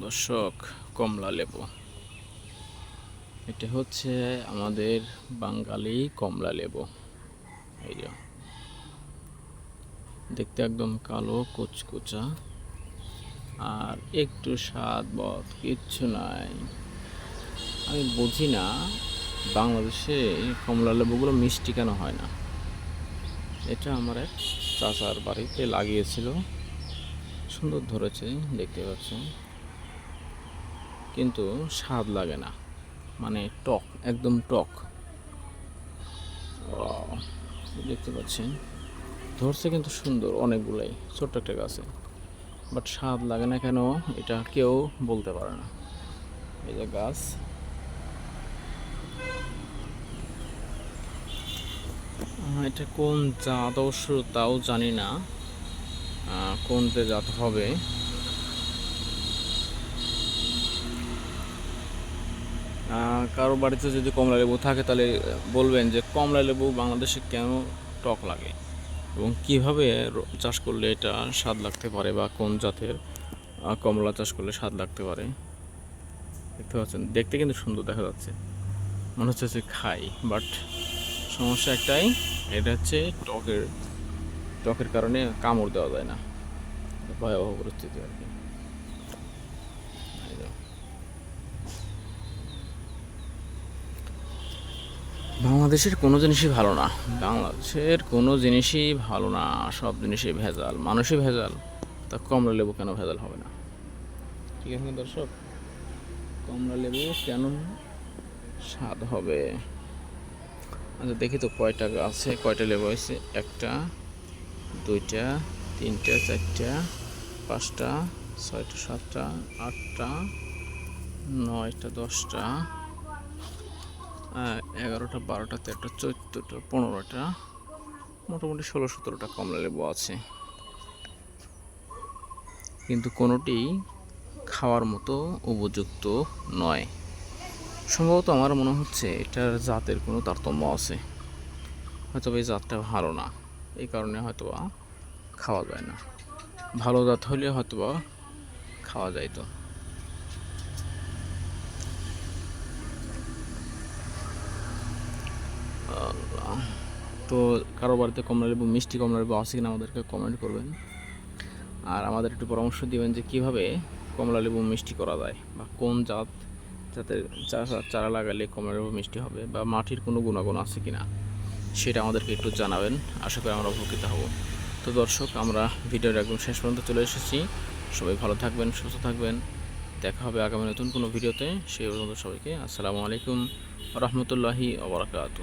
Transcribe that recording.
দর্শক, কমলা লেবু। এটা হচ্ছে আমাদের বাঙালি কমলা লেবু। এই যে। দেখতে একদম কালো, কুচকুচা। আর একটু স্বাদ বদ কিচ্ছু নাই। আমি বুঝি না বাংলাদেশে কমলা লেবুগুলো মিষ্টি কেন হয় না। এটা আমার এক চাচার বাড়িতে লাগিয়েছিল। সুন্দর ধরেছে, দেখতে পাচ্ছেন। কিন্তু স্বাদ লাগে না। মানে টক, একদম টক। দেখতে পাচ্ছেন? ধরছে কিন্তু সুন্দর অনেকগুলাই, ছোট্ট একটা গাছে। বাট স্বাদ লাগে না কেন, এটা কেউ বলতে পারে না। এই যে গাছ। এটা কোন জাত অবশ্য তাও জানি না। কোনতে জাত হবে? কারও বাড়িতে যদি কমলা লেবু থাকে, তাহলে বলবেন যে কমলা লেবু বাংলাদেশে কেন টক লাগে? এবং কীভাবে চাষ করলে এটা স্বাদ লাগতে পারে বা কোন জাতের কমলা চাষ করলে স্বাদ লাগতে পারে? দেখতে পাচ্ছেন, দেখতে কিন্তু সুন্দর দেখা যাচ্ছে। মনে হচ্ছে যে খাই, বাট সমস্যা একটাই, এটা হচ্ছে টকের টকের কারণে কামড় দেওয়া যায় না। ভয়াবহ পরিস্থিতি আর কি এই যে। বাংলাদেশের কোনো জিনিসই ভালো না। বাংলাদেশের কোনো জিনিসই ভালো না। সব জিনিসই ভেজাল। মানুষই ভেজাল। তা কমলা লেবু কেন ভেজাল হবে না? ঠিক আছে দর্শক, কমলা লেবু কেন স্বাদ হবে? আচ্ছা দেখি তো কয়টা আছে, কয়টা লেবু আছে? একটা, দুইটা, তিনটা, চারটা, পাঁচটা, ছয়টা, সাতটা, আটটা, নয়টা, দশটা এগারোটা, বারোটা, তেরোটা, চোদ্দোটা, পনেরোটা, মোটামুটি ষোলো, সতেরোটা কমলা লেবু আছে। কিন্তু কোনোটি খাওয়ার মতো উপযুক্ত নয়। সম্ভবত আমার মনে হচ্ছে এটার জাতের কোনো তারতম্য আছে। হয়তো এই জাতটা ভালো না, এই কারণে হয়তো খাওয়া যায় না। ভালো জাত হলে হয়তো খাওয়া যাইতো। তো কারও বাড়িতে কমলা লেবু, মিষ্টি কমলা লেবু আছে কিনা আমাদেরকে কমেন্ট করবেন। আর আমাদের একটু পরামর্শ দিবেন যে কীভাবে কমলা লেবু, মিষ্টি করা যায় বা কোন জাত যাতে চারা লাগালে কমলা লেবু, মিষ্টি হবে বা মাটির কোনো গুণাগুণ আছে কিনা সেটা আমাদেরকে একটু জানাবেন। আশা করি আমরা উপকৃত হব। তো দর্শক, আমরা ভিডিওর একদম শেষ পর্যন্ত চলে এসেছি। সবাই ভালো থাকবেন, সুস্থ থাকবেন। দেখা হবে আগামী নতুন কোনো ভিডিওতে। সেই পর্যন্ত সবাইকে আসসালামু আলাইকুম রহমতুল্লাহি ওবরাকাতু